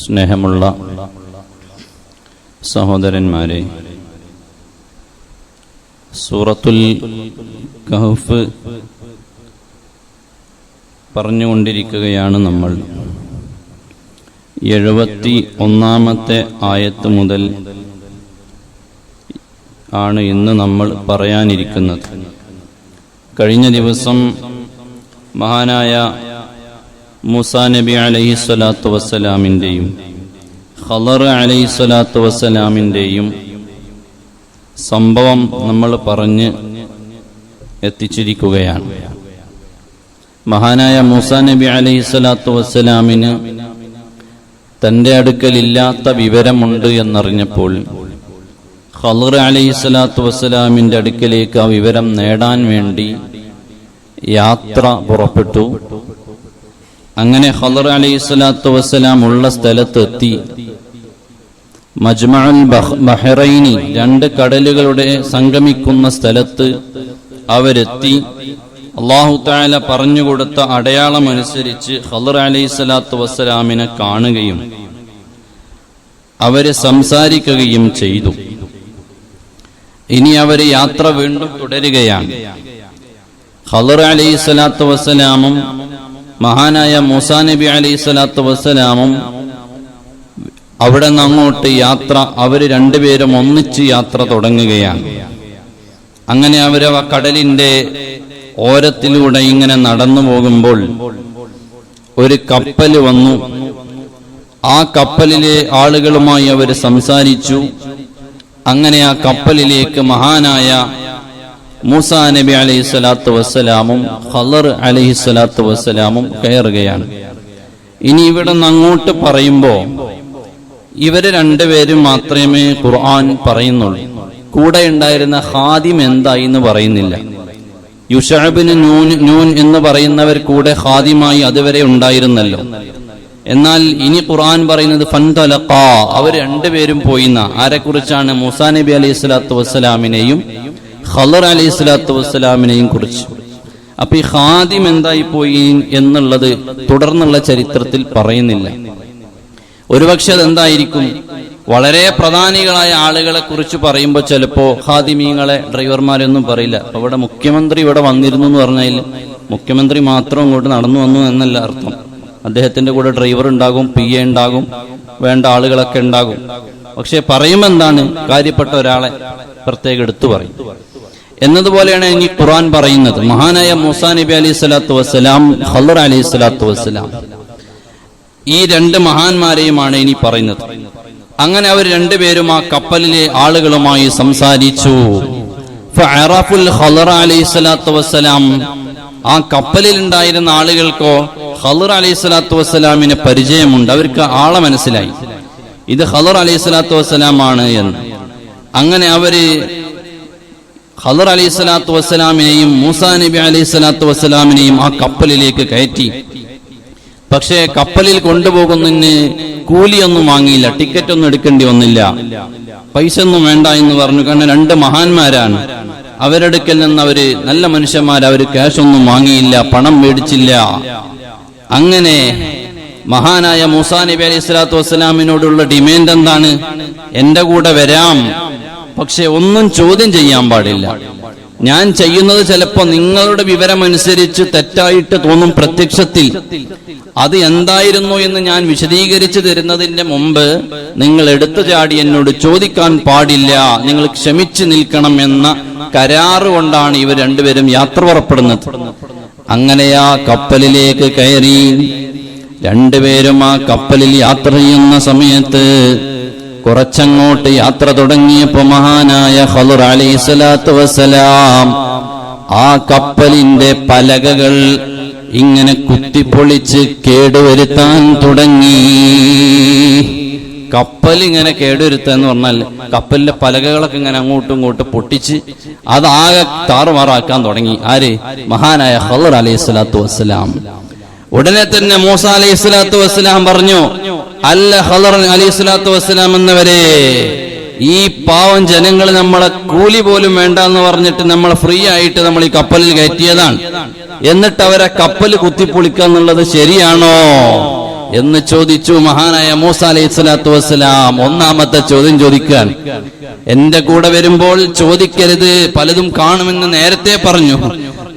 സ്നേഹമുള്ള സഹോദരന്മാരെ സൂറത്തുൽ കഹഫ് പറഞ്ഞുകൊണ്ടിരിക്കുകയാണ് നമ്മൾ. എഴുപത്തി ഒന്നാമത്തെ ആയത്ത് മുതൽ ആണ് ഇന്ന് നമ്മൾ പറയാനിരിക്കുന്നത്. കഴിഞ്ഞ ദിവസം മഹാനായ മൂസാ നബി അലൈഹി സ്വലാത്തു വസ്സലാമിന്റെയും ഖലർ അലൈഹി സ്വലാത്തു വസ്സലാമിന്റെയും സംഭവം നമ്മൾ പറഞ്ഞ് എത്തിച്ചിരിക്കുകയാണ്. മഹാനായ മൂസ നബി അലൈഹി സ്വലാത്തു വസ്സലാമിന് തന്റെ അടുക്കലില്ലാത്ത വിവരമുണ്ട് എന്നറിഞ്ഞപ്പോൾ ഖലർ അലൈഹി സ്വലാത്തു വസ്സലാമിന്റെ അടുക്കലേക്ക് ആ വിവരം നേടാൻ വേണ്ടി യാത്ര പുറപ്പെട്ടു. അങ്ങനെ ഹദർ അലി സ്വലാത്തു വസ്സലാം ഉള്ള സ്ഥലത്തെത്തി. മജ്മഅൽ ബഹ്- ബഹ്റൈനി രണ്ട് കടലുകളുടെ സംഗമിക്കുന്ന സ്ഥലത്ത് അവരെത്തി. അള്ളാഹു താല പറഞ്ഞുകൊടുത്ത അടയാളമനുസരിച്ച് ഹദർ അലൈഹി സ്വലാത്തു വസ്സലാമിനെ കാണുകയും അവരെ സംസാരിക്കുകയും ചെയ്തു. ഇനി അവർ യാത്ര വീണ്ടും തുടരുകയാണ്. ഹദർ അലി സ്വലാത്തു വസ്സലാമും മഹാനായ മൂസാ നബി അലൈഹി സ്വലാത്തു വസ്സലാമും അവിടെ നിന്ന് അങ്ങോട്ട് യാത്ര അവർ രണ്ടുപേരും ഒന്നിച്ച് യാത്ര തുടങ്ങുകയാണ്. അങ്ങനെ അവർ ആ കടലിന്റെ ഓരത്തിലൂടെ ഇങ്ങനെ നടന്നു പോകുമ്പോൾ ഒരു കപ്പൽ വന്നു. ആ കപ്പലിലെ ആളുകളുമായി അവർ സംസാരിച്ചു. അങ്ങനെ ആ കപ്പലിലേക്ക് മഹാനായ മൂസ നബി അലൈഹി സ്വലാത്തു വസ്സലാമും ഖലർ അലൈഹി സ്വലാത്തു വസ്സലാമും കയറുകയാണ്. ഇനി ഇവിടെ നിന്ന് അങ്ങോട്ട് പറയുമ്പോ ഇവർ രണ്ടുപേരും മാത്രമേ ഖുർആൻ പറയുന്നുള്ളൂ. കൂടെ ഉണ്ടായിരുന്ന ഹാദിം എന്തായി എന്ന് പറയുന്നില്ല. യുഷാബിന് നൂൻ നൂൻ എന്ന് പറയുന്നവർ കൂടെ ഹാദിമായി അതുവരെ ഉണ്ടായിരുന്നല്ലോ. എന്നാൽ ഇനി ഖുർആൻ പറയുന്നത് ഫൻതലഖ അവർ രണ്ടുപേരും പോയിന്ന. ആരെക്കുറിച്ചാണ് മൂസാ നബി അലൈഹി സ്വലാത്തു വസ്സലാമിനെയും ഖലർ അലി സ്വലാത്തു വസ്സലാമിനെയും കുറിച്ച്. അപ്പൊ ഈ ഖാദിം എന്തായി പോയി എന്നുള്ളത് തുടർന്നുള്ള ചരിത്രത്തിൽ പറയുന്നില്ല. ഒരുപക്ഷെ അതെന്തായിരിക്കും? വളരെ പ്രധാനികളായ ആളുകളെ കുറിച്ച് പറയുമ്പോൾ ചിലപ്പോ ഹാദിമീങ്ങളെ ഡ്രൈവർമാരൊന്നും പറയില്ല. അവിടെ മുഖ്യമന്ത്രി ഇവിടെ വന്നിരുന്നു എന്ന് പറഞ്ഞാൽ മുഖ്യമന്ത്രി മാത്രം ഇങ്ങോട്ട് നടന്നു വന്നു എന്നല്ല അർത്ഥം. അദ്ദേഹത്തിന്റെ കൂടെ ഡ്രൈവർ ഉണ്ടാകും പി എ ഉണ്ടാകും വേണ്ട ആളുകളൊക്കെ ഉണ്ടാകും. പക്ഷെ പറയുമെന്താണ് കാര്യപ്പെട്ട ഒരാളെ പ്രത്യേകം എടുത്തു പറയും. എന്നതുപോലെയാണ് ഇനി ഖുർആൻ പറയുന്നത്. മഹാനായ മൂസാ നബി അലൈഹി സ്വലാത്തു വസ്സലാം ഹല്ലർ അലൈഹി സ്വലാത്തു വസ്സലാം. ഈ രണ്ട് മഹാന്മാരെയുമാണ് ഇനി പറയുന്നത്. അങ്ങനെ അവർ രണ്ടുപേരും ആ കപ്പലിലെ ആളുകളുമായി സംസാരിച്ചു. വസ്സലാം ആ കപ്പലിൽ ഉണ്ടായിരുന്ന ആളുകൾക്കോ ഹലർ അലൈഹി സ്വലാത്തു വസ്സലാമിന് പരിചയമുണ്ട്. അവർക്ക് ആളെ മനസ്സിലായി. ഇത് ഹലർ അലൈഹി സ്വലാത്തു വസ്സലാമാണ് എന്ന്. അങ്ങനെ അവർ ഖലർ അലി സ്വലാത്തു വസ്സലാമിനെയും മൂസാ നബി അലൈഹി സ്വലാത്തു വസ്സലാമിനെയും ആ കപ്പലിലേക്ക് കയറ്റി. പക്ഷേ കപ്പലിൽ കൊണ്ടുപോകുന്നതിന് കൂലിയൊന്നും വാങ്ങിയില്ല ടിക്കറ്റ് ഒന്നും എടുക്കേണ്ടി വന്നില്ല. പൈസ ഒന്നും വേണ്ട എന്ന് പറഞ്ഞു. കാരണം രണ്ട് മഹാന്മാരാണ്. അവരെടുക്കൽ നിന്ന് അവർ നല്ല മനുഷ്യന്മാർ അവർ ക്യാഷ് ഒന്നും വാങ്ങിയില്ല പണം മേടിച്ചില്ല. അങ്ങനെ മഹാനായ മൂസാ നബി അലൈഹി സ്വലാത്തു വസ്സലാമിനോടുള്ള ഡിമാൻഡ് എന്താണ്? എന്റെ കൂടെ വരാം. പക്ഷെ ഒന്നും ചോദ്യം ചെയ്യാൻ പാടില്ല. ഞാൻ ചെയ്യുന്നത് ചിലപ്പോ നിങ്ങളുടെ വിവരമനുസരിച്ച് തെറ്റായിട്ട് തോന്നും പ്രത്യക്ഷത്തിൽ. അത് എന്തായിരുന്നു എന്ന് ഞാൻ വിശദീകരിച്ചു തരുന്നതിന്റെ മുമ്പ് നിങ്ങൾ എടുത്തു ചാടി എന്നോട് ചോദിക്കാൻ പാടില്ല. നിങ്ങൾ ക്ഷമിച്ചു നിൽക്കണം എന്ന കരാറ് കൊണ്ടാണ് ഇവർ രണ്ടുപേരും യാത്ര പുറപ്പെടുന്നത്. അങ്ങനെയാ കപ്പലിലേക്ക് കയറി. രണ്ടുപേരും ആ കപ്പലിൽ യാത്ര ചെയ്യുന്ന സമയത്ത് കുറച്ചങ്ങോട്ട് യാത്ര തുടങ്ങിയപ്പോ മഹാനായ ഹലുർ അലി സ്വലാത്തു വസ്സലാം ആ കപ്പലിന്റെ പലകകൾ ഇങ്ങനെ കുത്തിപ്പൊളിച്ച് കേടുവരുത്താൻ തുടങ്ങി. കപ്പൽ ഇങ്ങനെ കേടുവരുത്തുക എന്ന് പറഞ്ഞാൽ കപ്പലിന്റെ പലകകളൊക്കെ ഇങ്ങനെ അങ്ങോട്ടും ഇങ്ങോട്ടും പൊട്ടിച്ച് അതാകെ താറുമാറാക്കാൻ തുടങ്ങി. ആര്? മഹാനായ ഹലുർ അലൈഹി സ്വലാത്തു വസ്സലാം. ഉടനെ തന്നെ മൂസ അലൈഹി സ്വലാത്തു വസ്സലാം പറഞ്ഞു അല്ല ഹലർ അലി സ്വലാത്തു വസ്സലാം എന്നവരെ ഈ പാവം ജനങ്ങൾ നമ്മളെ കൂലി പോലും വേണ്ട എന്ന് പറഞ്ഞിട്ട് നമ്മൾ ഫ്രീ ആയിട്ട് നമ്മൾ ഈ കപ്പലിൽ കയറ്റിയതാണ്. എന്നിട്ട് അവരെ കപ്പൽ കുത്തിപ്പൊളിക്കുക എന്നുള്ളത് ശരിയാണോ? എന്ന് ചോദിച്ചു മഹാനായ മൂസ അലൈഹി സ്വലാത്തു വസ്സലാം. ഒന്നാമത്തെ ചോദ്യം ചോദിക്കാൻ എന്റെ കൂടെ വരുമ്പോൾ ചോദിക്കരുത് പലതും കാണുമെന്ന് നേരത്തെ പറഞ്ഞു.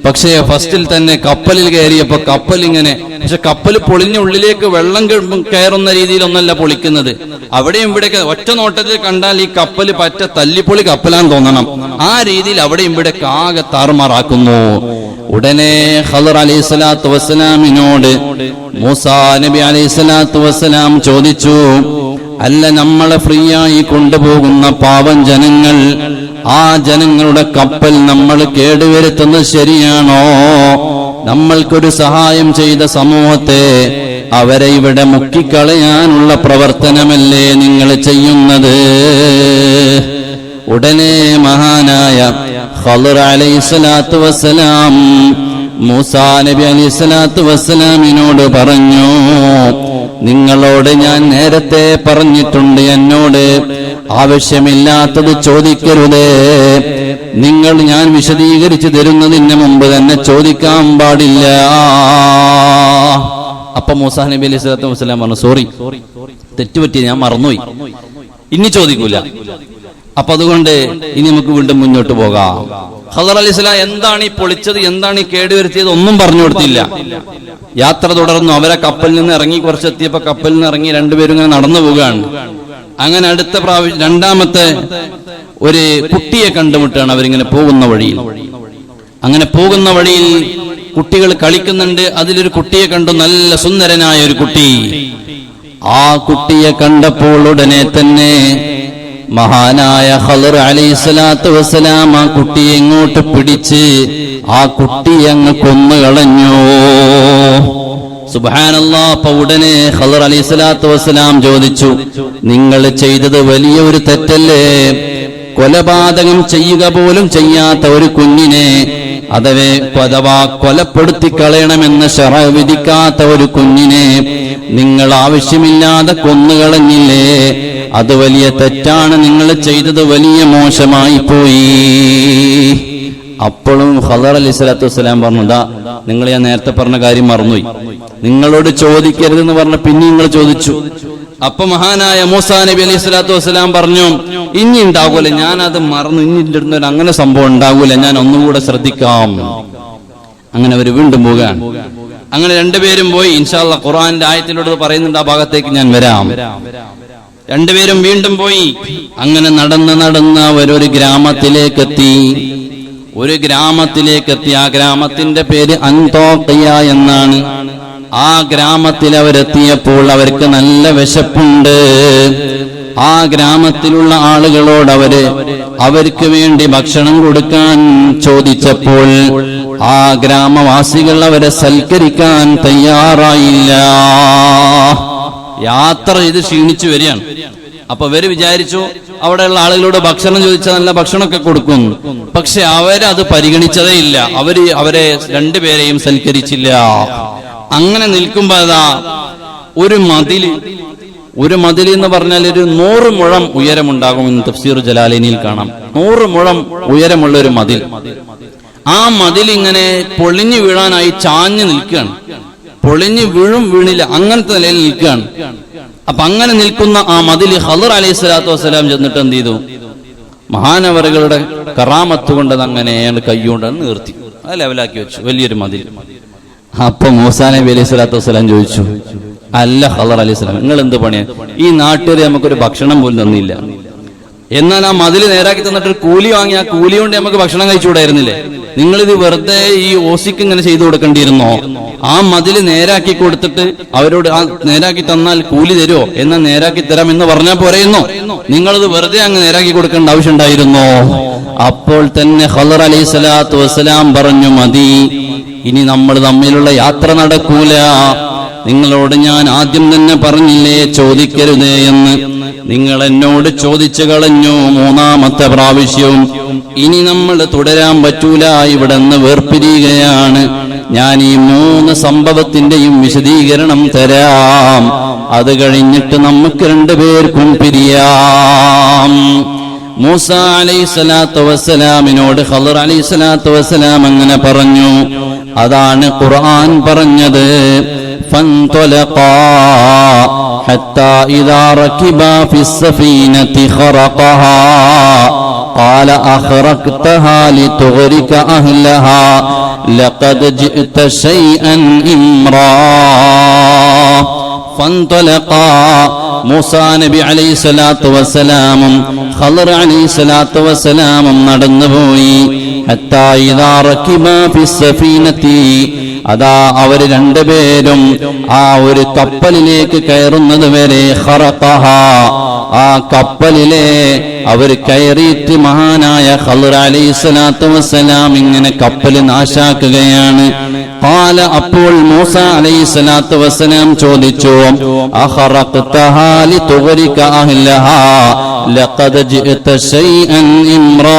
പക്ഷേ ഫസ്റ്റിൽ തന്നെ കപ്പലിൽ കയറിയപ്പോ കപ്പൽ ഇങ്ങനെ പക്ഷെ കപ്പൽ പൊളിഞ്ഞ ഉള്ളിലേക്ക് വെള്ളം കയറുന്ന രീതിയിലൊന്നല്ല പൊളിക്കുന്നത്. അവിടെയും ഇവിടെയൊക്കെ ഒറ്റ നോട്ടത്തിൽ കണ്ടാൽ ഈ കപ്പൽ പറ്റ തല്ലിപ്പൊളി കപ്പലാൻ തോന്നണം. ആ രീതിയിൽ അവിടെയും ഇവിടെ ആകെ താറുമാറാക്കുന്നു. ഉടനെ ഖദർ അലൈഹി സ്വലാത്തു വസ്സലാമിനോട് മൂസാ നബി അലൈഹി സ്വലാത്തു വസ്സലാം ചോദിച്ചു അല്ല നമ്മളെ ഫ്രീ ആയി കൊണ്ടുപോകുന്ന പാവം ജനങ്ങൾ ആ ജനങ്ങളുടെ കപ്പൽ നമ്മൾ കേടുവരുത്തുന്നത് ശരിയാണോ? നമ്മൾക്കൊരു സഹായം ചെയ്ത സമൂഹത്തെ അവരെ ഇവിടെ മുക്കിക്കളയാനുള്ള പ്രവർത്തനമല്ലേ നിങ്ങൾ ചെയ്യുന്നത്? ഉടനെ മഹാനായ ഖദർ അലൈഹിസ്സലാത്തു വസ്സലാം മൂസാ നബി സ്വലാത്തു വസ്സലാമിനോട് പറഞ്ഞു നിങ്ങളോട് ഞാൻ നേരത്തെ പറഞ്ഞിട്ടുണ്ട് എന്നോട്. ആവശ്യമില്ലാത്തത് ചോദിക്കരുതേ. നിങ്ങൾ ഞാൻ വിശദീകരിച്ചു തരുന്നതിന് മുമ്പ് തന്നെ ചോദിക്കാൻ പാടില്ല. അപ്പൊ മൂസാ നബി അലൈഹി സ്വലാത്തു വസ്സലാം പറഞ്ഞു സോറി തെറ്റുപറ്റി ഞാൻ മറന്നുപോയി. ഇനി ചോദിക്കൂല. അപ്പൊ അതുകൊണ്ട് ഇനി നമുക്ക് വീണ്ടും മുന്നോട്ട് പോകാം. ഖദർ അലി ഇസ്ലാം എന്താണ് ഈ പൊളിച്ചത് എന്താണ് ഈ കേടുവരുത്തിയത് ഒന്നും പറഞ്ഞു കൊടുത്തില്ല. യാത്ര തുടർന്നു അവരെ കപ്പലിൽ നിന്ന് ഇറങ്ങി കുറച്ചെത്തിയപ്പോ കപ്പലിൽ നിന്ന് ഇറങ്ങി രണ്ടുപേരും ഇങ്ങനെ നടന്നു പോവുകയാണ്. അങ്ങനെ അടുത്ത പ്രാവശ്യം രണ്ടാമത്തെ ഒരു കുട്ടിയെ കണ്ടുമുട്ടാണ് അവരിങ്ങനെ പോകുന്ന വഴിയിൽ. അങ്ങനെ പോകുന്ന വഴിയിൽ കുട്ടികൾ കളിക്കുന്നുണ്ട് അതിലൊരു കുട്ടിയെ കണ്ടു നല്ല സുന്ദരനായ ഒരു കുട്ടി. ആ കുട്ടിയെ കണ്ടപ്പോൾ ഉടനെ തന്നെ മഹാനായ ഹലർ അലൈഹി സ്വലാത്തു വസ്സലാം ആ കുട്ടിയെ ഇങ്ങോട്ട് പിടിച്ച് ആ കുട്ടി അങ്ങ് കൊന്നുകളഞ്ഞു സുബാനല്ലാ അപ്പൊ ഉടനെ ഖദർ അലൈഹി സ്വലാത്തു വസ്സലാം ചോദിച്ചു നിങ്ങൾ ചെയ്തത് വലിയൊരു തെറ്റല്ലേ? കൊലപാതകം ചെയ്യുക പോലും ചെയ്യാത്ത ഒരു കുഞ്ഞിനെ അഥവേ അഥവാ കൊലപ്പെടുത്തി കളയണമെന്ന് ഷറ വിധിക്കാത്ത ഒരു കുഞ്ഞിനെ നിങ്ങൾ ആവശ്യമില്ലാതെ കൊന്നുകളഞ്ഞില്ലേ അത് വലിയ തെറ്റാണ്. നിങ്ങൾ ചെയ്തത് വലിയ മോശമായി പോയി. അപ്പോഴും ഹദർ അലി സ്വലാത്തു വസ്സലാം പറഞ്ഞതാ നിങ്ങൾ ഞാൻ നേരത്തെ പറഞ്ഞ കാര്യം മറന്നുപോയി. നിങ്ങളോട് ചോദിക്കരുതെന്ന് പറഞ്ഞ പിന്നെ നിങ്ങൾ ചോദിച്ചു. അപ്പൊ മഹാനായ മൂസാ നബി അലൈഹി സ്വലാത്തു വസ്സലാം പറഞ്ഞു ഇനി ഉണ്ടാകൂല ഞാൻ അത് മറന്നു ഇനി അങ്ങനെ സംഭവം ഉണ്ടാകൂല ഞാൻ ഒന്നുകൂടെ ശ്രദ്ധിക്കാം. അങ്ങനെ അവർ വീണ്ടും പോകാൻ അങ്ങനെ രണ്ടുപേരും പോയി ഇൻഷാല്ല ഖുറാന്റെ ആയത്തിലൂടെ പറയുന്നുണ്ട് ആ ഭാഗത്തേക്ക് ഞാൻ വരാം. രണ്ടുപേരും വീണ്ടും പോയി അങ്ങനെ നടന്ന് നടന്ന് അവരൊരു ഗ്രാമത്തിലേക്ക് എത്തി ഒരു ഗ്രാമത്തിലേക്ക് എത്തി ആ ഗ്രാമത്തിന്റെ പേര് അൻതോക്കയ്യ എന്നാണ്. ആ ഗ്രാമത്തിൽ അവരെത്തിയപ്പോൾ അവർക്ക് നല്ല വിശപ്പുണ്ട്. ആ ഗ്രാമത്തിലുള്ള ആളുകളോട് അവർ അവർക്ക് വേണ്ടി ഭക്ഷണം കൊടുക്കാൻ ചോദിച്ചപ്പോൾ ആ ഗ്രാമവാസികൾ അവരെ സൽക്കരിക്കാൻ തയ്യാറായില്ല. യാത്ര ചെയ്ത് ക്ഷീണിച്ചു വരികയാണ്. അപ്പൊ ഇവർ വിചാരിച്ചു അവിടെയുള്ള ആളുകളോട് ഭക്ഷണം ചോദിച്ചാൽ നല്ല ഭക്ഷണമൊക്കെ കൊടുക്കും. പക്ഷെ അവരത് പരിഗണിച്ചതേ ഇല്ല. അവർ അവരെ രണ്ടുപേരെയും സൽക്കരിച്ചില്ല. അങ്ങനെ നിൽക്കുമ്പോ അതാ ഒരു മതിൽ. ഒരു മതിൽ എന്ന് പറഞ്ഞാൽ ഒരു നൂറ് മുഴം ഉയരമുണ്ടാകുമെന്ന് തഫ്സീർ ജലാലിനിയിൽ കാണാം. നൂറ് മുഴം ഉയരമുള്ള ഒരു മതിൽ. ആ മതിൽ ഇങ്ങനെ പൊളിഞ്ഞു വീഴാനായി ചാഞ്ഞു നിൽക്കുകയാണ്. പൊളിഞ്ഞു വീഴും വീണില്ല അങ്ങനത്തെ നിലയിൽ നിൽക്കുകയാണ്. അപ്പൊ അങ്ങനെ നിൽക്കുന്ന ആ മതിൽ ഹദർ അലൈഹി സ്വലാത്തു വസ്സലാം ചെന്നിട്ട് എന്ത് ചെയ്തു? മഹാനവറുകളുടെ കറാമത്ത് കൊണ്ട് അങ്ങനെ അയാൾ കൈകൊണ്ട് നിർത്തി. അത് ലെവലാക്കി വെച്ചു. വലിയൊരു മതിൽ. അപ്പൊ മൂസാ നബി അലൈഹി സ്വലാത്തു വസ്സലാം ചോദിച്ചു അല്ല ഹലർ അലൈഹി സ്വലാം നിങ്ങൾ എന്ത് പണിയാ? ഈ നാട്ടുകാർ നമുക്കൊരു ഭക്ഷണം പോലും തന്നില്ല. എന്നാൽ ആ മതിൽ നേരാക്കി തന്നിട്ട് ഒരു കൂലി വാങ്ങി ആ കൂലി കൊണ്ട് നമുക്ക് ഭക്ഷണം കഴിച്ചുകൂടായിരുന്നില്ലേ? നിങ്ങളിത് വെറുതെ ഈ ഓസിക്ക് ഇങ്ങനെ ചെയ്തു കൊടുക്കേണ്ടിയിരുന്നോ? ആ മതിൽ നേരാക്കി കൊടുത്തിട്ട് അവരോട് ആ നേരാക്കി തന്നാൽ കൂലി തരുമോ എന്നാൽ നേരാക്കി തരാം എന്ന് പറഞ്ഞാൽ പോരെയെന്നോ? നിങ്ങളിത് വെറുതെ അങ്ങ് നേരാക്കി കൊടുക്കേണ്ട ആവശ്യമുണ്ടായിരുന്നോ അപ്പോൾ തന്നെ ഹലർ അലൈഹി സ്വലാത്തു വസ്സലാം പറഞ്ഞു മതി. ഇനി നമ്മൾ തമ്മിലുള്ള യാത്ര നടക്കൂല. നിങ്ങളോട് ഞാൻ ആദ്യം തന്നെ പറഞ്ഞില്ലേ ചോദിക്കരുതേ എന്ന്. നിങ്ങൾ എന്നോട് ചോദിച്ചു കളഞ്ഞു മൂന്നാമത്തെ പ്രാവശ്യവും. ഇനി നമ്മൾ തുടരാൻ പറ്റൂല ഇവിടെ നിന്ന് വേർപിരിയുകയാണ്. ഞാൻ ഈ മൂന്ന് സംഭവത്തിന്റെയും വിശദീകരണം തരാം. അത് കഴിഞ്ഞിട്ട് നമുക്ക് രണ്ടുപേർക്കും പിരിയാം. മൂസ സ്വലാത്തു വസ്സലാമിനോട് ഹലർ സ്വലാത്തു വസ്സലാം അങ്ങനെ പറഞ്ഞു അതാണ് ഖുർആൻ പറഞ്ഞത് فانطلقا حتى إذا ركبا في السفينة خرقها قال أخرقتها لتغرك أهلها لقد جئت شيئا إمرا فانطلقا മൂസാ നബി അലൈഹി സ്വലാത്തു വസ്സലാമും ഖലർ അലൈഹി സ്വലാത്തു വസ്സലാമും നടന്നുപോയി അതാ അവർ രണ്ടുപേരും ആ ഒരു കപ്പലിലേക്ക് കയറുന്നത് വരെ ആ കപ്പലിലെ അവർ കയറിയിട്ട് മഹാനായ ഖലർ അലൈഹി സ്വലാത്തു വസ്സലാം ഇങ്ങനെ കപ്പൽ നാശാക്കുകയാണ്. പാല അപ്പോൾ മൂസ അലൈഹി സ്വലാത്തു വസ്സലാം ചോദിച്ചു അഖറഖ്തഹാ ലിതുഗ്രിക അഹ്ലഹാ ലഖദ് ജിഅത ശൈഅൻ ഇമ്രാ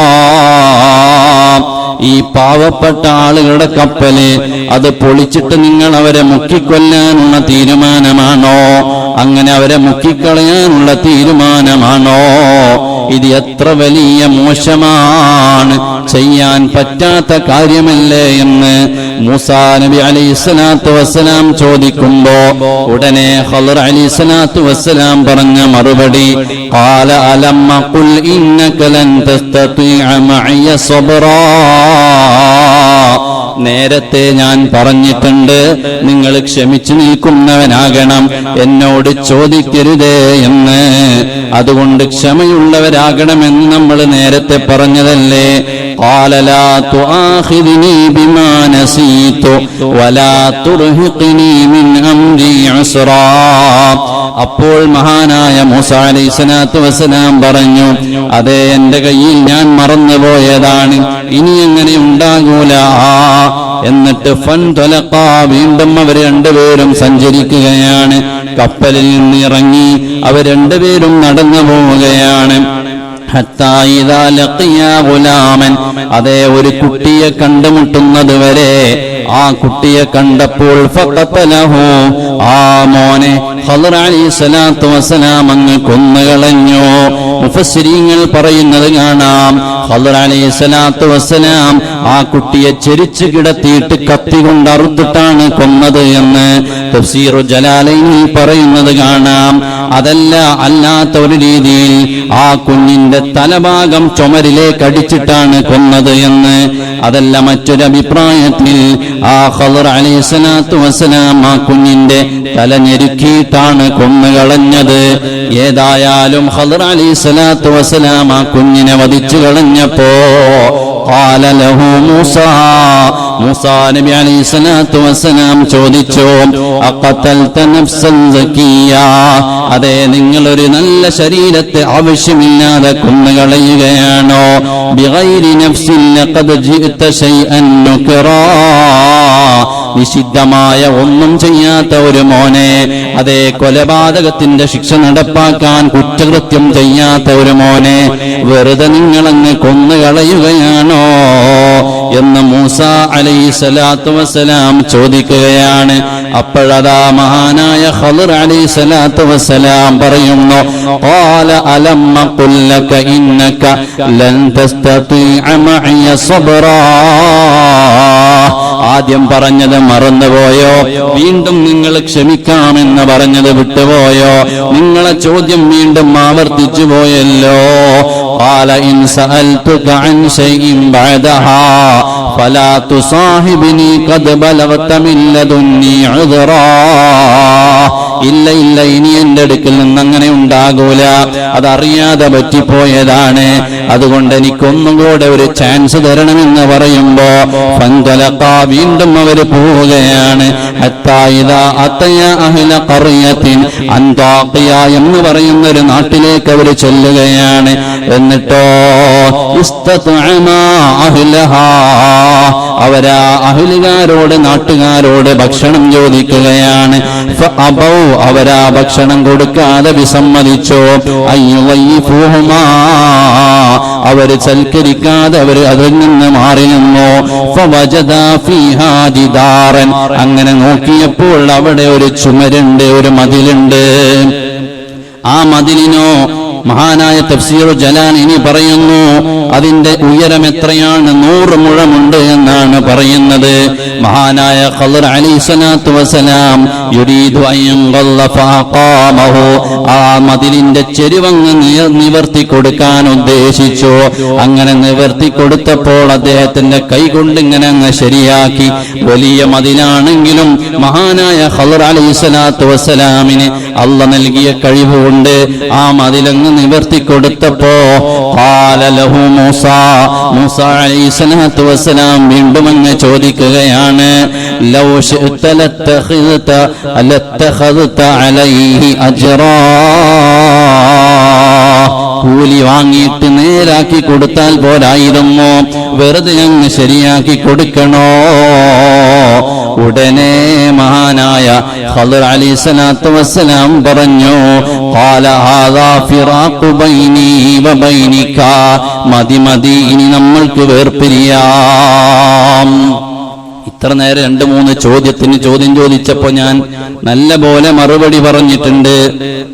ഈ പാവപ്പെട്ട ആളുകളുടെ കപ്പല് അത് പൊളിച്ചിട്ട് നിങ്ങൾ അവരെ മുക്കിക്കൊല്ലാനുള്ള തീരുമാനമാണോ അങ്ങനെ അവരെ മുക്കിക്കളയാനുള്ള തീരുമാനമാണോ ഇത് എത്ര വലിയ മോശമാണ് ചെയ്യാൻ പറ്റാത്ത കാര്യമല്ലേ എന്ന് മൂസാ നബി അലൈഹി സ്വലാത്തു വസ്സലാം ചോദിക്കുമ്പോ ഉടനെ ഖളർ അലൈഹി സ്വലാത്തു വസ്സലാം പറഞ്ഞ മറുപടി قال ألم قل إنك لن تستطيع معي صبرا നേരത്തെ ഞാൻ പറഞ്ഞിട്ടുണ്ട് നിങ്ങൾ ക്ഷമിച്ചു നിൽക്കുന്നവനാകണം. എന്നോട് ചോദിക്കരുതേ എന്ന്. അതുകൊണ്ട് ക്ഷമയുള്ളവരാകണമെന്ന് നമ്മൾ നേരത്തെ പറഞ്ഞതല്ലേ قال لا تؤاخذني بما نسيت ولا ترهقني من أمري عسرا അപ്പോൾ മഹാനായ മൂസ അലൈഹി സ്വലാത്തു വസ്സലാം പറഞ്ഞു അതെ എന്റെ കയ്യിൽ ഞാൻ മറന്നുപോയതാണ് ഇനി അങ്ങനെ ഉണ്ടാകൂല എന്നിട്ട് ഫൻ തൊലക്ക വീണ്ടും അവർ രണ്ടുപേരും സഞ്ചരിക്കുകയാണ് കപ്പലിൽ നിന്ന് ഇറങ്ങി അവർ രണ്ടുപേരും നടന്നു പോവുകയാണ്. ഗുലാമൻ. അതേ ഒരു കുട്ടിയെ കണ്ടുമുട്ടുന്നത് വരെ ആ കുട്ടിയെ കണ്ടപ്പോൾ ആ മോനെ ഖദർ അലൈഹി സ്വലാത്തു വസ്സലാം അങ്ങ് കൊന്നുകളഞ്ഞു. മുഫസ്സിരീങ്ങൾ പറയുന്നത് കാണാം. ഖദർ അലൈഹി സ്വലാത്തു വസ്സലാം ആ കുട്ടിയെ ചെരിച്ചു കിടത്തിയിട്ട് കത്തി കൊണ്ട് അറുത്തിട്ടാണ് കൊന്നത് എന്ന് തഫ്സീറു ജലാലയിൽ പറയുന്നത് കാണാം. അതല്ല അല്ലാത്ത ഒരു രീതിയിൽ ആ കുഞ്ഞിന്റെ തലഭാഗം ചുമരിലേക്ക് അടിച്ചിട്ടാണ് കൊന്നത് എന്ന്. അതല്ല മറ്റൊരു അഭിപ്രായത്തിൽ ആ ഖദർ അലൈഹി സ്വലാത്തു വസ്സലാം ആ കുഞ്ഞിന്റെ തല കൊടുത്താണ് കൊന്നുകളഞ്ഞത് ഏതായാലും ഹദർ അലി സ്വലാത്തു വസ്സലാം ആ കുഞ്ഞിനെ വധിച്ചു കളഞ്ഞപ്പോ നബി അതെ നിങ്ങൾ ഒരു നല്ല ശരീരത്തെ ആവശ്യമില്ലാതെ കൊന്നുകളയുകയാണോ ബിഗൈരി നഫ്സിൻ ലഖദ് ശൈ അന്നു നുക്റാ നിഷിദ്ധമായ ഒന്നും ചെയ്യാത്ത ഒരു മോനെ അതേ കൊലപാതകത്തിന്റെ ശിക്ഷ നടപ്പാക്കാൻ കുറ്റകൃത്യം ചെയ്യാത്ത ഒരു മോനെ വെറുതെ നിങ്ങളങ്ങ് കൊന്നുകളയുകയാണോ? എന്ന് മൂസ അലൈ സലാത്തു വസ്സലാം ചോദിക്കുകയാണ്. അപ്പോഴതാ മഹാനായ ഖദർ അലൈ സലാത്തു വസ്സലാം പറയുന്നു ഖാല അലമ്മ കുല്ലക ഇന്നക ലൻ തസ്തതിഅ മഇയ സബ്റാ. ആദ്യം പറഞ്ഞത് മറന്നുപോയോ വീണ്ടും നിങ്ങൾ ക്ഷമിക്കാമെന്ന് പറഞ്ഞത് വിട്ടുപോയോ നിങ്ങളെ ചോദ്യം വീണ്ടും ആവർത്തിച്ചു പോയല്ലോ قال إن سألتك عن شيء بعدها فلا تصاحبني قد بلغت من لدني عذرا ഇല്ല ഇല്ല ഇനി എന്റെ അടുക്കൽ നിന്ന് അങ്ങനെ ഉണ്ടാകൂല. അതറിയാതെ പറ്റിപ്പോയതാണ്. അതുകൊണ്ട് എനിക്കൊന്നും കൂടെ ഒരു ചാൻസ് തരണമെന്ന് പറയുമ്പോ വീണ്ടും അവർ പോവുകയാണ്. എന്ന് പറയുന്ന ഒരു നാട്ടിലേക്ക് അവർ ചെല്ലുകയാണ്. എന്നിട്ടോ അവരാ അഹിലുകാരോട് നാട്ടുകാരോട് ഭക്ഷണം ചോദിക്കുകയാണ്. അവരാ ഭക്ഷണം കൊടുക്കാതെ വിസമ്മതിച്ചോ. അവർ സൽക്കരിക്കാതെ അവർ അതിൽ നിന്ന് മാറി നിന്നു. ഫവജദാ ഫീഹാ ജിദാറൻ അങ്ങനെ നോക്കിയപ്പോൾ അവിടെ ഒരു ചുമരുണ്ട് ഒരു മതിലുണ്ട്. ആ മതിലിനോ മഹാനായ തഫ്സീർ ജലാൻ ഇനി പറയുന്നു അതിന്റെ ഉയരം എത്രയാണ്? നൂറ് മുഴമുണ്ട് എന്നാണ് പറയുന്നത്. മഹാനായ ഖദർ അലി സ്വലാത്തു വസലാം യുരീദു ആ മതിലിന്റെ ചെരുവങ്ങ് നിവർത്തി കൊടുക്കാൻ ഉദ്ദേശിച്ചു. അങ്ങനെ നിവർത്തി കൊടുത്തപ്പോൾ അദ്ദേഹത്തിന്റെ കൈ കൊണ്ട് ഇങ്ങനെ അങ്ങ് ശരിയാക്കി. വലിയ മതിലാണെങ്കിലും മഹാനായ ഖദർ അലി സ്വലാത്തു വസ്സലാമിന് അല്ല നൽകിയ കഴിവുകൊണ്ട് ആ മതിലങ്ങ് നിവർത്തി കൊടുത്തപ്പോ ഖാല ലഹു മൂസ. മൂസ അലൈഹി വസ്സലാം വീണ്ടും അങ്ങ് ചോദിക്കുകയാണ് ലൗ ശിഅ്ത ലത്തഖിദ്ത ലത്തഖദ്ത അലൈഹി അജ്റാ. കൂലി വാങ്ങിയിട്ട് നേരാക്കി കൊടുത്താൽ പോരായിരുന്നു? വെറുതെ അങ്ങ് ശരിയാക്കി കൊടുക്കണോ? ഉടനെ മഹാനായ ഖദർ അലി സ്വലാത്തു വസ്സലാം പറഞ്ഞു. മതി മതി ഇനി നമ്മൾക്ക് വേർപിരിയാം. ഇത്ര നേരെ രണ്ട് മൂന്ന് ചോദ്യത്തിന് ചോദ്യം ചോദിച്ചപ്പോ ഞാൻ നല്ല പോലെ മറുപടി പറഞ്ഞിട്ടുണ്ട്.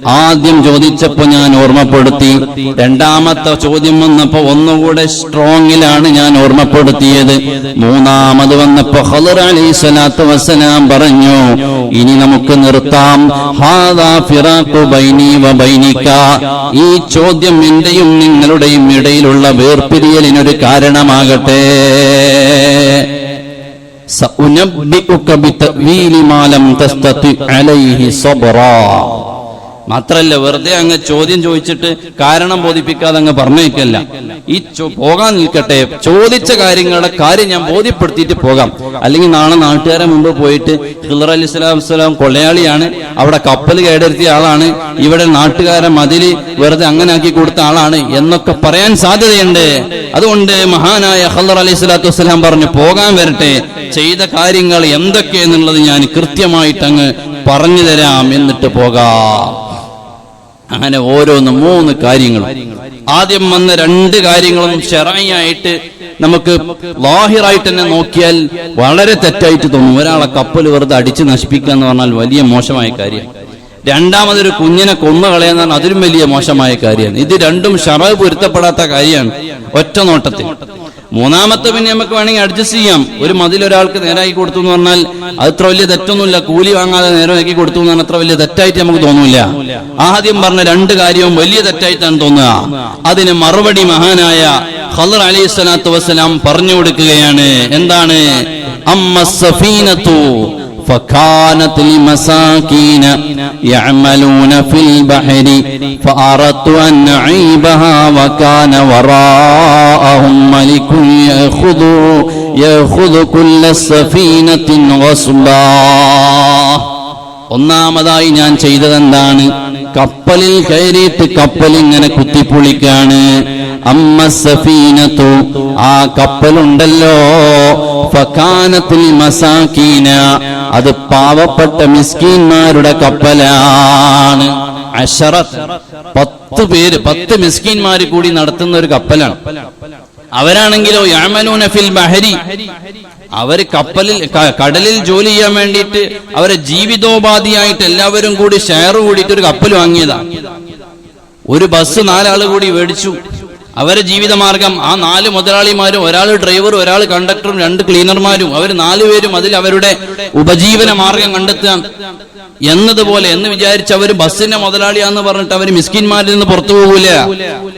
ആദ്യം ചോദിച്ചപ്പോ ഞാൻ ഓർമ്മപ്പെടുത്തി. രണ്ടാമത്തെ ചോദ്യം വന്നപ്പോ ഒന്നുകൂടെ സ്ട്രോങ്ങിലാണ് ഞാൻ ഓർമ്മപ്പെടുത്തിയത്. മൂന്നാമത് വന്നപ്പോ ഹലർ അലി സ്വലാത്തു വസ്സലാം പറഞ്ഞു ഇനി നമുക്ക് നിർത്താം. ഈ ചോദ്യം എന്റെയും നിങ്ങളുടെയും ഇടയിലുള്ള വേർപിരിയലിനൊരു കാരണമാകട്ടെ. സഉനബ്ബിഉക ബിതഅ്വീലി മാലം തസ്തതി അലൈഹി സബ്റാ മാത്രല്ല വെറുതെ അങ്ങ് ചോദ്യം ചോദിച്ചിട്ട് കാരണം ബോധിപ്പിക്കാതെ അങ്ങ് പറഞ്ഞേക്കല്ല. ഈ പോകാൻ നിൽക്കട്ടെ. ചോദിച്ച കാര്യങ്ങളുടെ കാര്യം ഞാൻ ബോധ്യപ്പെടുത്തിയിട്ട് പോകാം. അല്ലെങ്കിൽ നാളെ നാട്ടുകാരെ മുമ്പ് പോയിട്ട് ഹിളർ അലി സ്വലാം സ്വലാം കൊള്ളയാളിയാണ്. അവിടെ കപ്പൽ കേടെടുത്തിയ ആളാണ്. ഇവിടെ നാട്ടുകാരെ മതിൽ വെറുതെ അങ്ങനെ ആക്കി കൊടുത്ത ആളാണ് എന്നൊക്കെ പറയാൻ സാധ്യതയുണ്ട്. അതുകൊണ്ട് മഹാനായ ഹല്ലർ അലൈഹി സ്വലാത്തു വസ്സലാം പറഞ്ഞു പോകാൻ വരട്ടെ. ചെയ്ത കാര്യങ്ങൾ എന്തൊക്കെയെന്നുള്ളത് ഞാൻ കൃത്യമായിട്ട് അങ്ങ് പറഞ്ഞു തരാം. എന്നിട്ട് പോകാം. അങ്ങനെ ഓരോന്ന് മൂന്ന് കാര്യങ്ങളും. ആദ്യം വന്ന രണ്ട് കാര്യങ്ങളും ഷെറായിട്ട് നമുക്ക് ലാഹിറായിട്ട് തന്നെ നോക്കിയാൽ വളരെ തെറ്റായിട്ട് തോന്നും. ഒരാളെ കപ്പൽ വെറുതെ അടിച്ച് നശിപ്പിക്കുക എന്ന് പറഞ്ഞാൽ വലിയ മോശമായ കാര്യം. രണ്ടാമതൊരു കുഞ്ഞിനെ കൊന്നു കളയാന്ന് പറഞ്ഞാൽ അതിലും വലിയ മോശമായ കാര്യമാണ്. ഇത് രണ്ടും ഷറവ് പൊരുത്തപ്പെടാത്ത കാര്യമാണ്. ഒറ്റ നോട്ടത്തിൽ. മൂന്നാമത്തെ പിന്നെ നമുക്ക് വേണമെങ്കിൽ അഡ്ജസ്റ്റ് ചെയ്യാം. ഒരു മതിൽ ഒരാൾക്ക് നേരാക്കി കൊടുത്തു എന്ന് പറഞ്ഞാൽ അത് അത്ര വലിയ തെറ്റൊന്നുമില്ല. കൂലി വാങ്ങാതെ നേരമാക്കി കൊടുത്തു എന്ന് പറഞ്ഞാൽ അത്ര വലിയ തെറ്റായിട്ട് നമുക്ക് തോന്നൂല. ആദ്യം പറഞ്ഞ രണ്ട് കാര്യവും വലിയ തെറ്റായിട്ടാണ് തോന്നുക. അതിന് മറുപടി മഹാനായ ഖദർ അലൈഹി സ്വലാത്തു വസ്സലാം പറഞ്ഞു കൊടുക്കുകയാണ്. എന്താണ്? അമ്മ സഫീനത്തു فكانت لمساكين يعملون في البحر فأردت أن أعيبها وكان وراءهم ملك يأخذ يأخذ كل سفينة غصبا ഒന്നാമതായി ഞാൻ ചെയ്തതെന്താണ് കപ്പലിൽ കയറിയിട്ട് കപ്പൽ ഇങ്ങനെ കുത്തിപ്പൊളിക്കാണ് അമ്മ സഫീനത്തു ആ കപ്പലുണ്ടല്ലോ. ഫക്കാനത്തിൽ മസാക്കീന അത് പാവപ്പെട്ട മിസ്കീന്മാരുടെ കപ്പലാണ്. അഷറത്ത് പത്ത് പേര് പത്ത് മിസ്കീന്മാര് കൂടി നടത്തുന്ന ഒരു കപ്പലാണ്. അവരാണെങ്കിലോ യാമനൂനഫിൽ ബഹരി അവർ കപ്പലിൽ കടലിൽ ജോലി ചെയ്യാൻ വേണ്ടിയിട്ട് അവരെ ജീവിതോപാധിയായിട്ട് എല്ലാവരും കൂടി ഷെയർ കൂടിയിട്ട് ഒരു കപ്പൽ വാങ്ങിയതാണ് ഒരു ബസ് നാലാൾ കൂടി മേടിച്ചു. അവരെ ജീവിതമാർഗം ആ നാല് മുതലാളിമാരും ഒരാൾ ഡ്രൈവറും ഒരാൾ കണ്ടക്ടറും രണ്ട് ക്ലീനർമാരും അവർ നാലുപേരും അതിൽ അവരുടെ ഉപജീവന മാർഗം കണ്ടെത്താൻ എന്നതുപോലെ എന്ന് വിചാരിച്ച് അവർ ബസ്സിന്റെ മുതലാളിയാന്ന് പറഞ്ഞിട്ട് അവർ മിസ്കിന്മാരിൽ നിന്ന് പുറത്തു പോകൂല.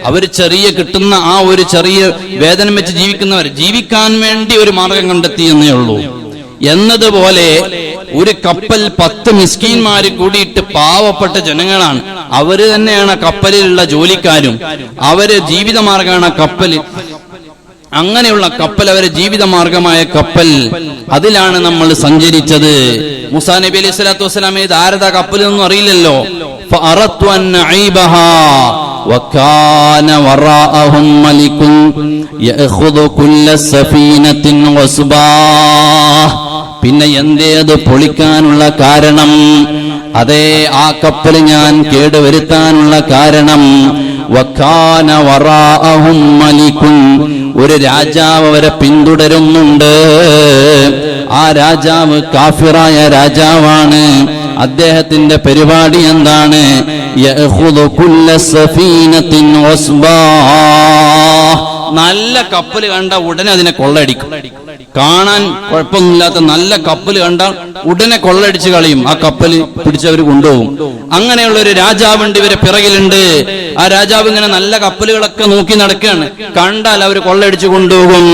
അവർ ചെറിയ കിട്ടുന്ന ആ ഒരു ചെറിയ വേതനം വെച്ച് ജീവിക്കുന്നവർ ജീവിക്കാൻ വേണ്ടി ഒരു മാർഗം കണ്ടെത്തി എന്നേ ഉള്ളൂ. എന്നതുപോലെ ഒരു കപ്പൽ പത്ത് മിസ്കിന്മാര് കൂടിയിട്ട് പാവപ്പെട്ട ജനങ്ങളാണ്. അവര് തന്നെയാണ് ആ കപ്പലിലുള്ള ജോലിക്കാരും അവര് ജീവിതമാർഗമാണ് ആ കപ്പല് അങ്ങനെയുള്ള കപ്പൽ അവരെ ജീവിതമാർഗമായ കപ്പൽ അതിലാണ് നമ്മൾ സഞ്ചരിച്ചത് മുസാ നബി അലൈഹി സ്വലാത്തു വസ്സലാം ഇത് ആരതാ കപ്പൽ എന്നൊന്നും അറിയില്ലല്ലോ فأردت أن أعيبها وكان وراءهم ملك يأخذ كل سفينة غصبا പിന്നെ എന്തേ അത് പൊളിക്കാനുള്ള കാരണം? അതേ ആ കപ്പൽ ഞാൻ കേടുവരുത്താനുള്ള കാരണം വക്കാന വറാഅഹും മലികുൻ. ഒരു രാജാവ് അവരെ പിന്തുടരുന്നുണ്ട്. ആ രാജാവ് കാഫിറായ രാജാവാണ്. അദ്ദേഹത്തിന്റെ പരിപാടി എന്താണ്? നല്ല കപ്പൽ കണ്ട ഉടനെ അതിനെ കൊള്ളയടിക്കും. കാണാൻ കുഴപ്പമൊന്നുമില്ലാത്ത നല്ല കപ്പൽ കണ്ടാൽ ഉടനെ കൊള്ളടിച്ച് കളയും. ആ കപ്പൽ പിടിച്ചവർ കൊണ്ടുപോകും. അങ്ങനെയുള്ള ഒരു രാജാവുണ്ട് ഇവരെ പിറകിലുണ്ട്. ആ രാജാവ് ഇങ്ങനെ നല്ല കപ്പലുകളൊക്കെ നോക്കി നടക്കുകയാണ്. കണ്ടാൽ അവർ കൊള്ളടിച്ച് കൊണ്ടുപോകും.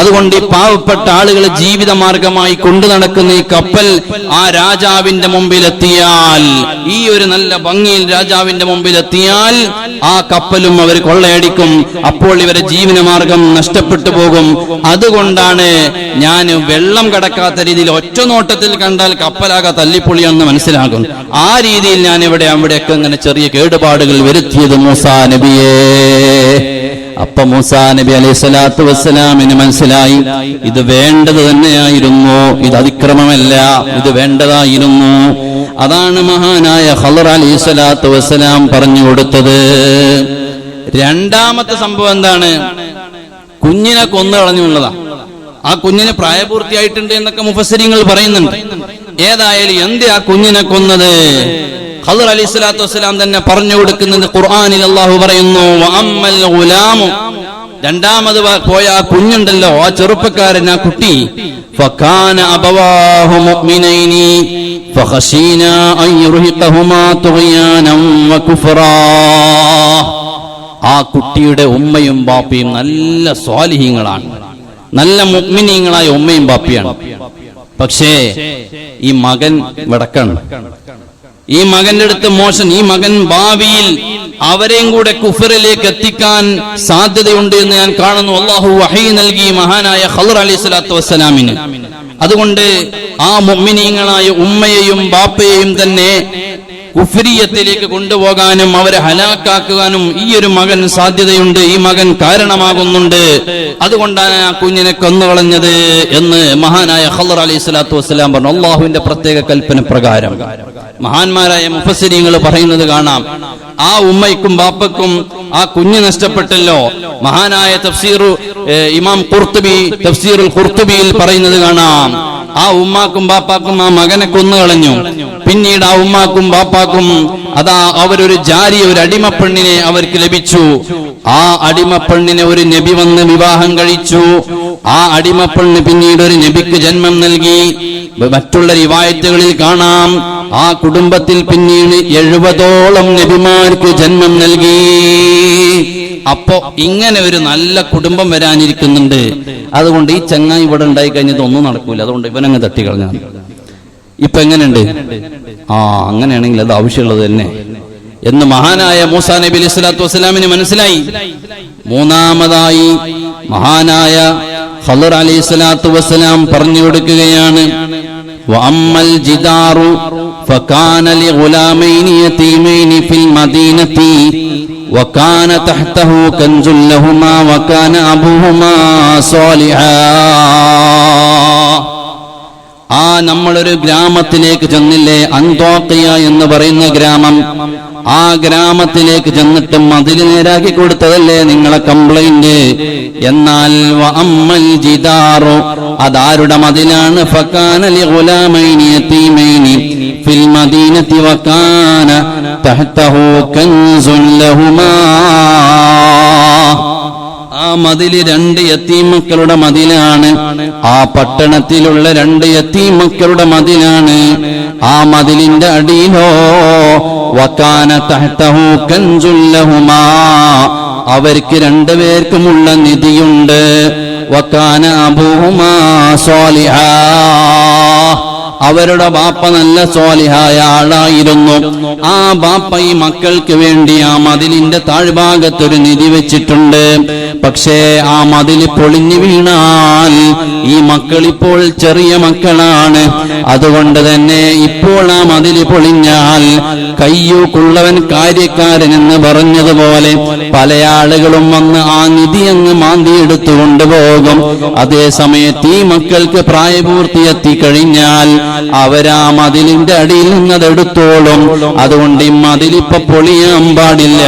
അതുകൊണ്ട് ഈ പാവപ്പെട്ട ആളുകൾ ജീവിത മാർഗമായി കൊണ്ടു നടക്കുന്ന ഈ കപ്പൽ ആ രാജാവിന്റെ മുമ്പിലെത്തിയാൽ ഈ ഒരു നല്ല ഭംഗിയിൽ രാജാവിന്റെ മുമ്പിൽ എത്തിയാൽ ആ കപ്പലും അവർ കൊള്ളയടിക്കും. അപ്പോൾ ഇവരെ ജീവനമാർഗം നഷ്ടപ്പെട്ടു പോകും. അതുകൊണ്ടാണ് ഞാൻ വെള്ളം കടക്കാത്ത രീതിയിൽ ഒറ്റ നോട്ടത്തിൽ കണ്ടാൽ കപ്പലാകെ തല്ലിപ്പൊളിയാണെന്ന് മനസ്സിലാകും. ആ രീതിയിൽ ഞാൻ ഇവിടെ അവിടെയൊക്കെ ഇങ്ങനെ ചെറിയ കേടുപാടുകൾ വരുത്തിയത് മൂസാ നബിയേ. അപ്പൊ മൂസാ നബി അലൈഹി സ്വലാത്തു വസ്സലാമിന് മനസ്സിലായി. ഇത് വേണ്ടത് തന്നെയായിരുന്നു. ഇത് അതിക്രമമല്ല. ഇത് വേണ്ടതായിരുന്നു. അതാണ് മഹാനായ ഹലർ അലി സ്വലാത്തു വസ്സലാം പറഞ്ഞു കൊടുത്തത്. രണ്ടാമത്തെ സംഭവം എന്താണ്? കുഞ്ഞിനെ കൊന്നു കളഞ്ഞുള്ളതാ ആ കുഞ്ഞിന് പ്രായപൂർത്തിയായിട്ടുണ്ട് എന്നൊക്കെ മുഫസരിങ്ങൾ പറയുന്നുണ്ട്. ഏതായാലും എന്ത് ആ കുഞ്ഞിനെ കൊന്നത്? ഹലർ അലി സ്വലാത്തു വസ്സലാം തന്നെ പറഞ്ഞു കൊടുക്കുന്നത് ഖുർആാനിൽ അള്ളാഹു പറയുന്നു രണ്ടാമത് പോയ ആ കുഞ്ഞുണ്ടല്ലോ ആ ചെറുപ്പക്കാരൻ ആ കുട്ടി. ആ കുട്ടിയുടെ ഉമ്മയും ബാപ്പയും നല്ല സ്വാലിഹ്യങ്ങളാണ് നല്ല മുഗ്മിനീങ്ങളായ ഉമ്മയും ബാപ്പയാണ്. പക്ഷേ ഈ മകൻ വടക്കാണ്. ഈ മകന്റെ അടുത്ത് മോശം ഈ മകൻ ഭാവിയിൽ അവരെയും കൂടെ കുഫറിലേക്ക് എത്തിക്കാൻ സാധ്യതയുണ്ട് എന്ന് ഞാൻ കാണുന്നു. അള്ളാഹു വഹി നൽകി മഹാനായ ഹലർ അലി സ്വലാത്തു വസ്സലാമിന്. അതുകൊണ്ട് ആ മുഅ്മിനീങ്ങളായ ഉമ്മയെയും ബാപ്പയെയും തന്നെ കുഫ്രിയത്തിലേക്ക് കൊണ്ടുപോകാനും അവരെ ഹലാക്കാക്കുവാനും ഈ ഒരു മകൻ സാധ്യതയുണ്ട് ഈ മകൻ കാരണമാകുന്നുണ്ട്. അതുകൊണ്ടാണ് ആ കുഞ്ഞിനെ കൊന്നുകളഞ്ഞത് എന്ന് മഹാനായ ഖദർ അലൈഹി സ്വലാത്തു വസ്സലാം പറഞ്ഞു. അള്ളാഹുവിന്റെ പ്രത്യേക കൽപ്പന പ്രകാരം. മഹാന്മാരായ മുഫസരിങ്ങൾ പറയുന്നത് കാണാം. ആ ഉമ്മയ്ക്കും ബാപ്പക്കും ആ കുഞ്ഞ് നഷ്ടപ്പെട്ടല്ലോ. മഹാനായ തഫ്സീർ ഇമാം ഖുർത്തുബി തഫ്സീറുൽ ഖുർത്തുബിയിൽ പറയുന്നത് കാണാം. ആ ഉമ്മാക്കും ബാപ്പാക്കും ആ മകനെ കൊന്നു കളഞ്ഞു. പിന്നീട് ആ ഉമ്മാക്കും ബാപ്പാക്കും അതാ അവരൊരു ജാരി ഒരു അടിമ പെണ്ണിനെ അവർക്ക് ലഭിച്ചു. ആ അടിമ പെണ്ണിനെ ഒരു നബി വന്ന് വിവാഹം കഴിച്ചു. ആ അടിമ പെണ്ണ് പിന്നീട് ഒരു നബിക്ക് ജന്മം നൽകി. മറ്റുള്ള റിവായത്തുകളിൽ കാണാം. ആ കുടുംബത്തിൽ പിന്നീട് എഴുപതോളം നബിമാർക്ക് ജന്മം നൽകി. അപ്പോ ഇങ്ങനെ ഒരു നല്ല കുടുംബം വരാനിരിക്കുന്നുണ്ട്. അതുകൊണ്ട് ഈ ചങ്ങായി ഇവിടെ ഉണ്ടായി കഴിഞ്ഞത് ഒന്നും നടക്കൂല. അതുകൊണ്ട് ഇവനങ്ങ് തട്ടിക്കളഞ്ഞാൽ ഇപ്പൊ എങ്ങനെയുണ്ട്? ആ അങ്ങനെയാണെങ്കിൽ അത് ആവശ്യമുള്ളത് തന്നെ. എന്ന് മഹാനായ മൂസാ നബി അലൈഹി സ്വലാത്തു വസ്സലാമിന് മനസ്സിലായി. മൂന്നാമതായി മഹാനായ ഹലർ അലൈഹി സ്വലാത്തു വസ്സലാം പറഞ്ഞു കൊടുക്കുകയാണ്. وأما الجدار فكان لغلامين يتيمين في المدينة وكان تحته كنز لهما وكان أبوهما صالحا. നമ്മളൊരു ഗ്രാമത്തിലേക്ക് ചെന്നില്ലേ? അന്തോക്കിയ എന്ന് പറയുന്ന ഗ്രാമം. ആ ഗ്രാമത്തിലേക്ക് ചെന്നിട്ട് മതിൽ നേരാക്കി കൊടുത്തതല്ലേ നിങ്ങളെ കംപ്ലൈന്റ് എന്നാൽ അമ്മൽ ജിതാറോ അതാരുടെ മതിലാണ്? ഫക്കാനലി ഗുലാമൈനി യതീമൈനി ഫിൽ മദീനത്തി വകാന തഹ്തഹു ലഹുമാ. ആ മതിൽ രണ്ട് യത്തീമക്കളുടെ മതിലാണ്. ആ പട്ടണത്തിലുള്ള രണ്ട് യത്തീമക്കളുടെ മതിലാണ്. ആ മതിലിന്റെ അടിയിലോ വക്കാന തഹ്തഹു കഞ്ചുല്ലഹുമാ അവർക്ക് രണ്ടുപേർക്കുമുള്ള നിധിയുണ്ട്. വക്കാന അബൂഹുമാ സ്വാലിഹാ. അവരുടെ ബാപ്പ നല്ല സ്വാലിഹായ ആളായിരുന്നു. ആ ബാപ്പ ഈ മക്കൾക്ക് വേണ്ടി ആ മതിലിന്റെ താഴ്ഭാഗത്തൊരു നിധി വെച്ചിട്ടുണ്ട്. പക്ഷേ ആ മതിൽ പൊളിഞ്ഞു വീണാൽ ഈ മക്കൾ ഇപ്പോൾ ചെറിയ മക്കളാണ്. അതുകൊണ്ട് തന്നെ ഇപ്പോൾ ആ മതിൽ പൊളിഞ്ഞാൽ കയ്യൂക്കുള്ളവൻ കാര്യക്കാരൻ എന്ന് പറഞ്ഞതുപോലെ പല ആളുകളും വന്ന് ആ നിധി അങ്ങ് മാന്തിയെടുത്തു കൊണ്ടുപോകും അതേസമയത്ത് ഈ മക്കൾക്ക് പ്രായപൂർത്തി എത്തിക്കഴിഞ്ഞാൽ അവരാ മതിലിന്റെ അടിയിൽ നിന്നതെടുത്തോളും. അതുകൊണ്ട് ഈ മതിലിപ്പൊ പൊളിയാൻ പാടില്ല.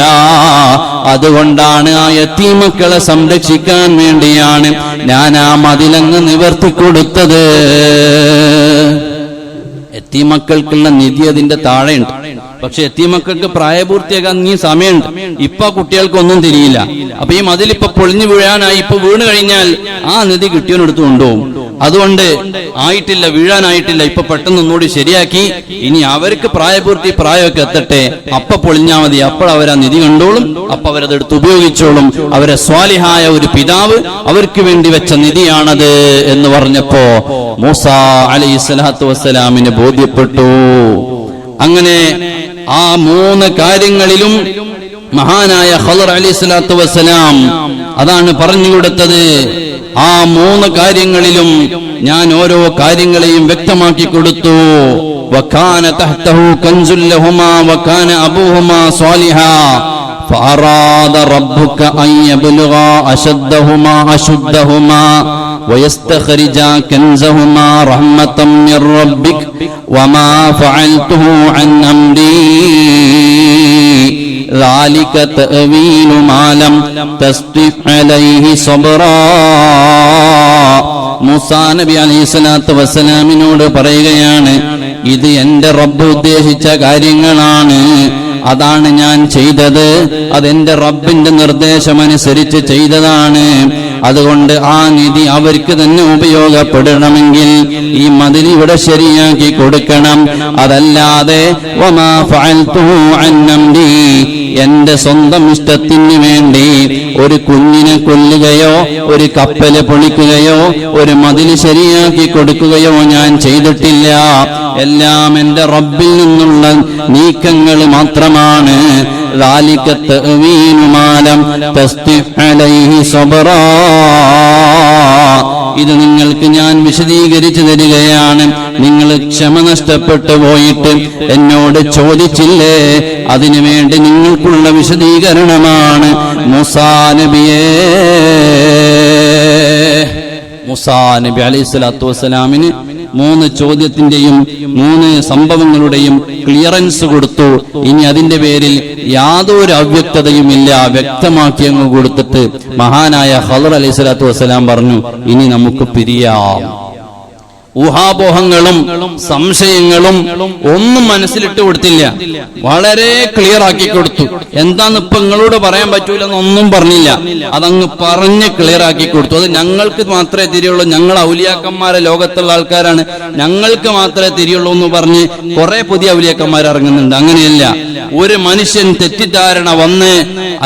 അതുകൊണ്ടാണ് ആ എത്തീമക്കളെ സംരക്ഷിക്കാൻ വേണ്ടിയാണ് ഞാൻ ആ മതിലങ്ങ് നിവർത്തി കൊടുത്തത്. എത്തിമക്കൾക്കുള്ള നിധി അതിന്റെ താഴെയുണ്ട്. പക്ഷെ എത്തിമക്കൾക്ക് പ്രായപൂർത്തിയാകാൻ നീ സമയമുണ്ട്. ഇപ്പൊ കുട്ടികൾക്കൊന്നും തിരിയില്ല. അപ്പൊ ഈ മതിലിപ്പൊ പൊളിഞ്ഞു വീഴാനായി ഇപ്പൊ വീണ് കഴിഞ്ഞാൽ ആ നിധി കിട്ടിയവനെടുത്ത് കൊണ്ടുപോകും. അതുകൊണ്ട് ആയിട്ടില്ല വീഴാനായിട്ടില്ല. ഇപ്പൊ പെട്ടെന്ന് ഒന്നുകൂടി ശരിയാക്കി. ഇനി അവർക്ക് പ്രായപൂർത്തി പ്രായമൊക്കെ എത്തട്ടെ. അപ്പ പൊളിഞ്ഞാ മതി. അപ്പോൾ അവർ നിധി കണ്ടോളും. അപ്പൊ അവരതെടുത്ത് ഉപയോഗിച്ചോളും. അവരെ സ്വാലിഹായ ഒരു പിതാവ് അവർക്ക് വേണ്ടി വെച്ച നിധിയാണത് എന്ന് പറഞ്ഞപ്പോ മൂസ അലൈഹി സ്വലാത്തു വസ്സലാമിന് ബോധ്യപ്പെട്ടു. അങ്ങനെ ആ മൂന്ന് കാര്യങ്ങളിലും മഹാനായ ഖദർ അലി സ്വലാത്തു വസ്സലാം അതാണ് പറഞ്ഞു കൊടുത്തത്. ആ മൂന്ന് കാര്യങ്ങളിലും ഞാൻ ഓരോ കാര്യങ്ങളെയും വ്യക്തമാക്കി കൊടുത്തു വക്കാന തഹ്തഹു കൻസുൽ ലഹുമാ വക്കാന അബൂഹുമാ സ്വാലിഹാ فأراد ربك أن يبلغا أشدهما أشدهما ويستخرجا كنزهما رحمة من ربك وما فعلته عن أمري ذلك تأويل ما لم تستطع عليه صبرا മൂസാ നബി അലൈഹി സ്വലാത്തു വസ്സലാമിനോട് പറയുകയാണ് ഇത് എന്റെ റബ്ബ് ഉദ്ദേശിച്ച കാര്യങ്ങളാണ് അതാണ് ഞാൻ ചെയ്തത് അതെന്റെ റബ്ബിന്റെ നിർദ്ദേശമനുസരിച്ച് ചെയ്തതാണ് അതുകൊണ്ട് ആ നിധി അവർക്ക് തന്നെ ഉപയോഗപ്പെടണമെങ്കിൽ ഈ മതിൽ ഇവിടെ ശരിയാക്കി കൊടുക്കണം അതല്ലാതെ. എന്റെ സ്വന്തം ഇഷ്ടത്തിന് വേണ്ടി ഒരു കുഞ്ഞിനെ കൊല്ലുകയോ ഒരു കപ്പൽ പൊളിക്കുകയോ ഒരു മതിൽ ശരിയാക്കി കൊടുക്കുകയോ ഞാൻ ചെയ്തിട്ടില്ല എല്ലാം എന്റെ റബ്ബിൽ നിന്നുള്ള നീക്കങ്ങൾ മാത്രമാണ്. ഇത് നിങ്ങൾക്ക് ഞാൻ വിശദീകരിച്ചു തരികയാണ്. നിങ്ങൾ ക്ഷമ നഷ്ടപ്പെട്ടു പോയിട്ട് എന്നോട് ചോദിച്ചില്ലേ? അതിനുവേണ്ടി നിങ്ങൾക്കുള്ള വിശദീകരണമാണ്. മുസാനബിയേ മുസാനബി നബി അലൈഹി സ്വലാത്തു വസ്സലാമിന് മൂന്ന് ചോദ്യത്തിന്റെയും മൂന്ന് സംഭവങ്ങളുടെയും ക്ലിയറൻസ് കൊടുത്തു. ഇനി അതിന്റെ പേരിൽ യാതൊരു അവ്യക്തതയും ഇല്ല. വ്യക്തമാക്കി അങ്ങ് കൊടുത്തിട്ട് മഹാനായ ഹലർ അലൈഹി സ്വലാത്തു വസ്സലാം പറഞ്ഞു ഇനി നമുക്ക് പിരിയാം. ഊഹാപോഹങ്ങളും സംശയങ്ങളും ഒന്നും മനസ്സിലിട്ട് കൊടുത്തില്ല. വളരെ ക്ലിയർ ആക്കി കൊടുത്തു. എന്താന്ന് ഇപ്പൊ നിങ്ങളോട് പറയാൻ പറ്റൂലെന്നൊന്നും പറഞ്ഞില്ല. അതങ്ങ് പറഞ്ഞ് ക്ലിയർ ആക്കി കൊടുത്തു. അത് ഞങ്ങൾക്ക് മാത്രമേ തിരിയുള്ളൂ. ഞങ്ങൾ ഔലിയാക്കന്മാരെ ലോകത്തുള്ള ആൾക്കാരാണ്. ഞങ്ങൾക്ക് മാത്രമേ തിരിയുള്ളൂ എന്ന് പറഞ്ഞ് കുറെ പുതിയ ഔലിയാക്കന്മാർ ഇറങ്ങുന്നുണ്ട്. അങ്ങനെയല്ല. ഒരു മനുഷ്യൻ തെറ്റിദ്ധാരണ വന്ന്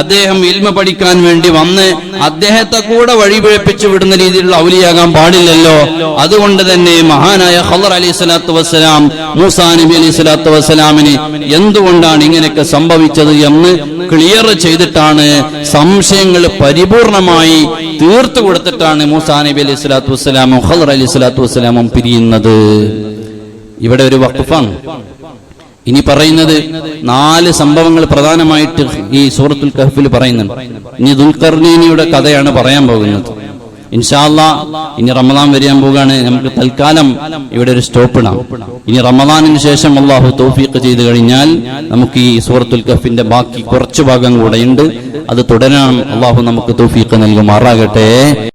അദ്ദേഹം ഇൽമ പഠിക്കാൻ വേണ്ടി വന്ന് അദ്ദേഹത്തെ കൂടെ വഴിപിഴപ്പിച്ചു വിടുന്ന രീതിയിലുള്ള ഔലിയാകാൻ പാടില്ലല്ലോ. അതുകൊണ്ട് തന്നെ മഹാനായ ഖദർ അലി സ്വലാത്തു വസ്സലാം മൂസാ നബി അലി സ്വലാത്തു വസ്സലാമിന് എന്തുകൊണ്ടാണ് ഇങ്ങനെയൊക്കെ സംഭവിച്ചത് എന്ന് ക്ലിയർ ചെയ്തിട്ടാണ് സംശയങ്ങൾ പരിപൂർണമായി തീർത്തു കൊടുത്തിട്ടാണ് മൂസാ നബി അലി സ്വലാത്തു വസ്സലാമും ഖദർ അലി സ്വലാത്തു വസ്സലാമും പിരിയുന്നത്. ഇവിടെ ഒരു വഖഫാണ്. ഇനി പറയുന്നത് നാല് സംഭവങ്ങൾ പ്രധാനമായിട്ട് ഈ സൂറത്തുൽ കഹഫിൽ പറയുന്നുണ്ട്. ഇനി ദുൽഖർനീനിയുടെ കഥയാണ് പറയാൻ പോകുന്നത്. ഇൻഷാല്ല ഇനി റമദാൻ വരിയാൻ പോവുകയാണ്. നമുക്ക് തൽക്കാലം ഇവിടെ ഒരു സ്റ്റോപ്പ് ഇടാം. ഇനി റമദാനിന് ശേഷം അള്ളാഹു തൗഫീഖ് ചെയ്തു കഴിഞ്ഞാൽ നമുക്ക് ഈ സൂറത്തുൽ കഫിന്റെ ബാക്കി കുറച്ച് ഭാഗം കൂടെയുണ്ട് അത് തുടരാൻ അള്ളാഹു നമുക്ക് തൗഫീഖ് നൽകുമാറാകട്ടെ.